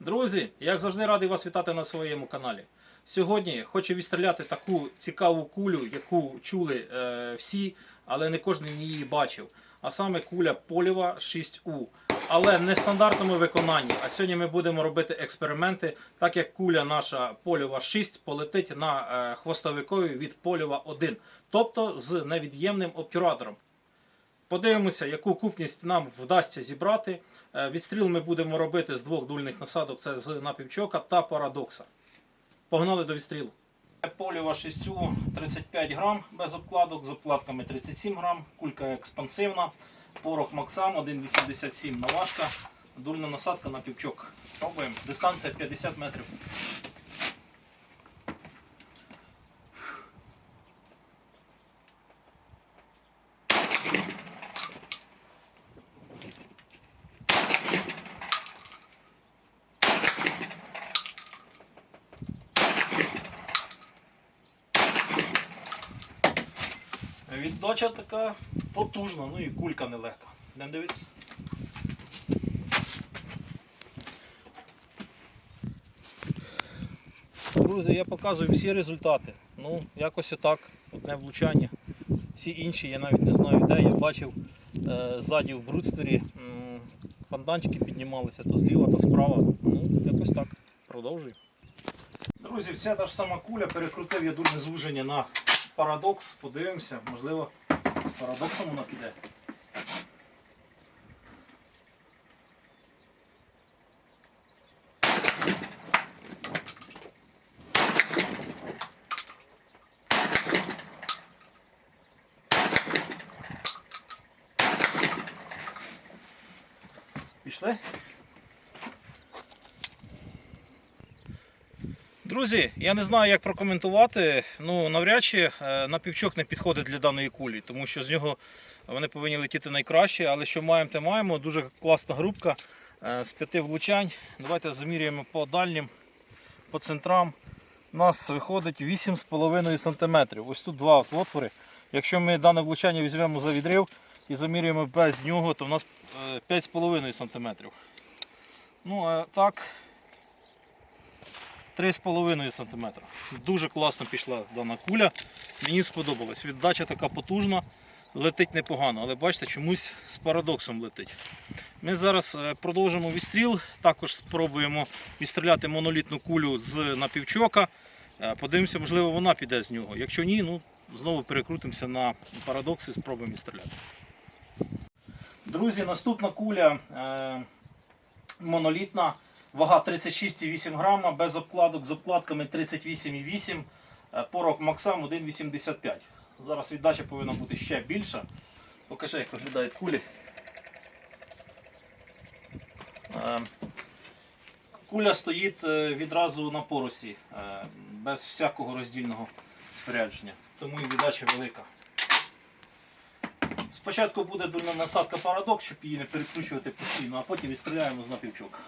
Друзі, як завжди радий вас вітати на своєму каналі. Сьогодні хочу відстріляти таку цікаву кулю, яку чули е, всі, але не кожен її бачив. А саме куля Полєва 6У. Але не стандартному виконанні. А сьогодні ми будемо робити експерименти, так як куля наша Полєва 6 полетить на е, хвостовикові від Полєва 1, тобто з невід'ємним обтюратором. Подивимося, яку купність нам вдасться зібрати. Е, Відстріл ми будемо робити з двох дульних насадок: це з напівчока та парадокса. Погнали до відстрілу. Поліва 6 35 грам без обкладок, з обкладками 37 грам, кулька експансивна, порох Максам 1,87 наважка, дульна насадка на півчок. Пробуємо. Дистанція 50 метрів. Віддача така потужна, ну і кулька нелегка. Йдемо дивитися. Друзі, я показую всі результати. Ну, якось отак, одне влучання. Всі інші я навіть не знаю де. Я бачив е, ззаді в брудствері м, фонтанчики піднімалися то зліва, то справа. Ну, якось так. Продовжуй. Друзі, вся та ж сама куля, перекрутив я дульне звуження на парадокс. Подивимося, можливо, з парадоксом вона піде. Пішли? Друзі, я не знаю, як прокоментувати. Ну, навряд чи е, напівчок не підходить для даної кулі, тому що з нього вони повинні летіти найкраще, але що маємо, те маємо. Дуже класна грубка е, з п'яти влучань. Давайте замірюємо по дальнім, по центрам. У нас виходить 8,5 см. Ось тут два отвори. Якщо ми дане влучання візьмемо за відрив і замірюємо без нього, то в нас е, 5,5 см. Ну, а так. 3,5 см. Дуже класно пішла дана куля. Мені сподобалось. Віддача така потужна, летить непогано, але бачите, чомусь з парадоксом летить. Ми зараз е, продовжимо відстріл, також спробуємо відстріляти монолітну кулю з напівчока. Е, Подивимося, можливо, вона піде з нього. Якщо ні, ну знову перекрутимося на парадокс і спробуємо відстріляти. Друзі, наступна куля е, монолітна. Вага 36,8 грама, без обкладок з обкладками 38,8, е, порох Максам 1,85. Зараз віддача повинна бути ще більша. Покажи, як виглядають кулі. Е, Куля стоїть е, відразу на поросі, без всякого роздільного спорядження, тому і віддача велика. Спочатку буде дульна насадка парадокс, щоб її не перекручувати постійно, а потім відстріляємо з напівчока.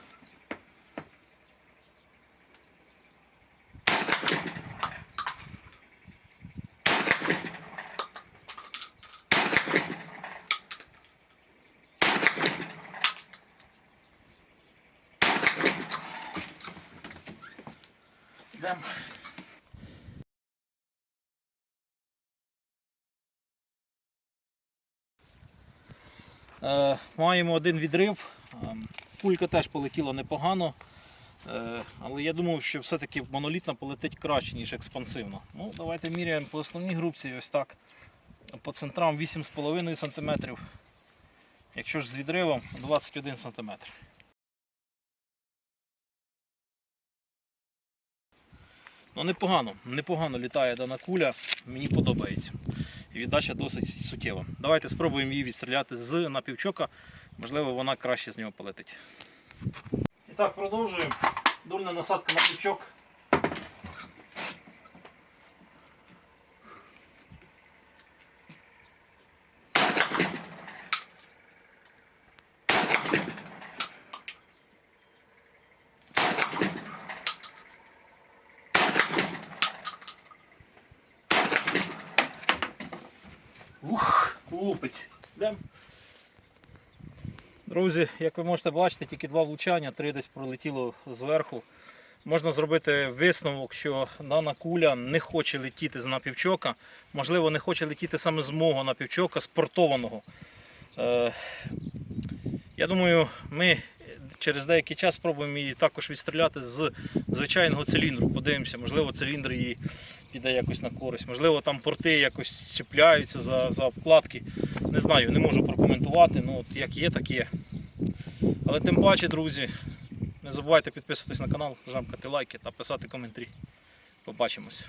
Е, маємо один відрив. Е, Кулька теж полетіла непогано. Е, але я думав, що все-таки монолітна полетить краще, ніж експансивна. Ну, давайте міряємо по основній групці ось так. По центрам 8,5 см. Якщо ж з відривом 21 см. Ну непогано, непогано літає дана куля, мені подобається. І віддача досить суттєва. Давайте спробуємо її відстріляти з напівчока. Можливо, вона краще з нього полетить. І так, продовжуємо. Дульна насадка на півчок. Ух, лупить. Друзі, як ви можете бачити, тільки два влучання, три десь пролетіло зверху. Можна зробити висновок, що дана куля не хоче летіти з напівчока. Можливо, не хоче летіти саме з мого напівчока, спортованого. Е, я думаю, ми через деякий час спробуємо її також відстріляти з звичайного циліндру. Подивимося, можливо, циліндр її піде якось на користь. Можливо, там порти якось чіпляються за, за обкладки. Не знаю, не можу прокоментувати. Ну, от як є, так є. Але тим паче, друзі, не забувайте підписуватись на канал, жамкати лайки та писати коментарі. Побачимось.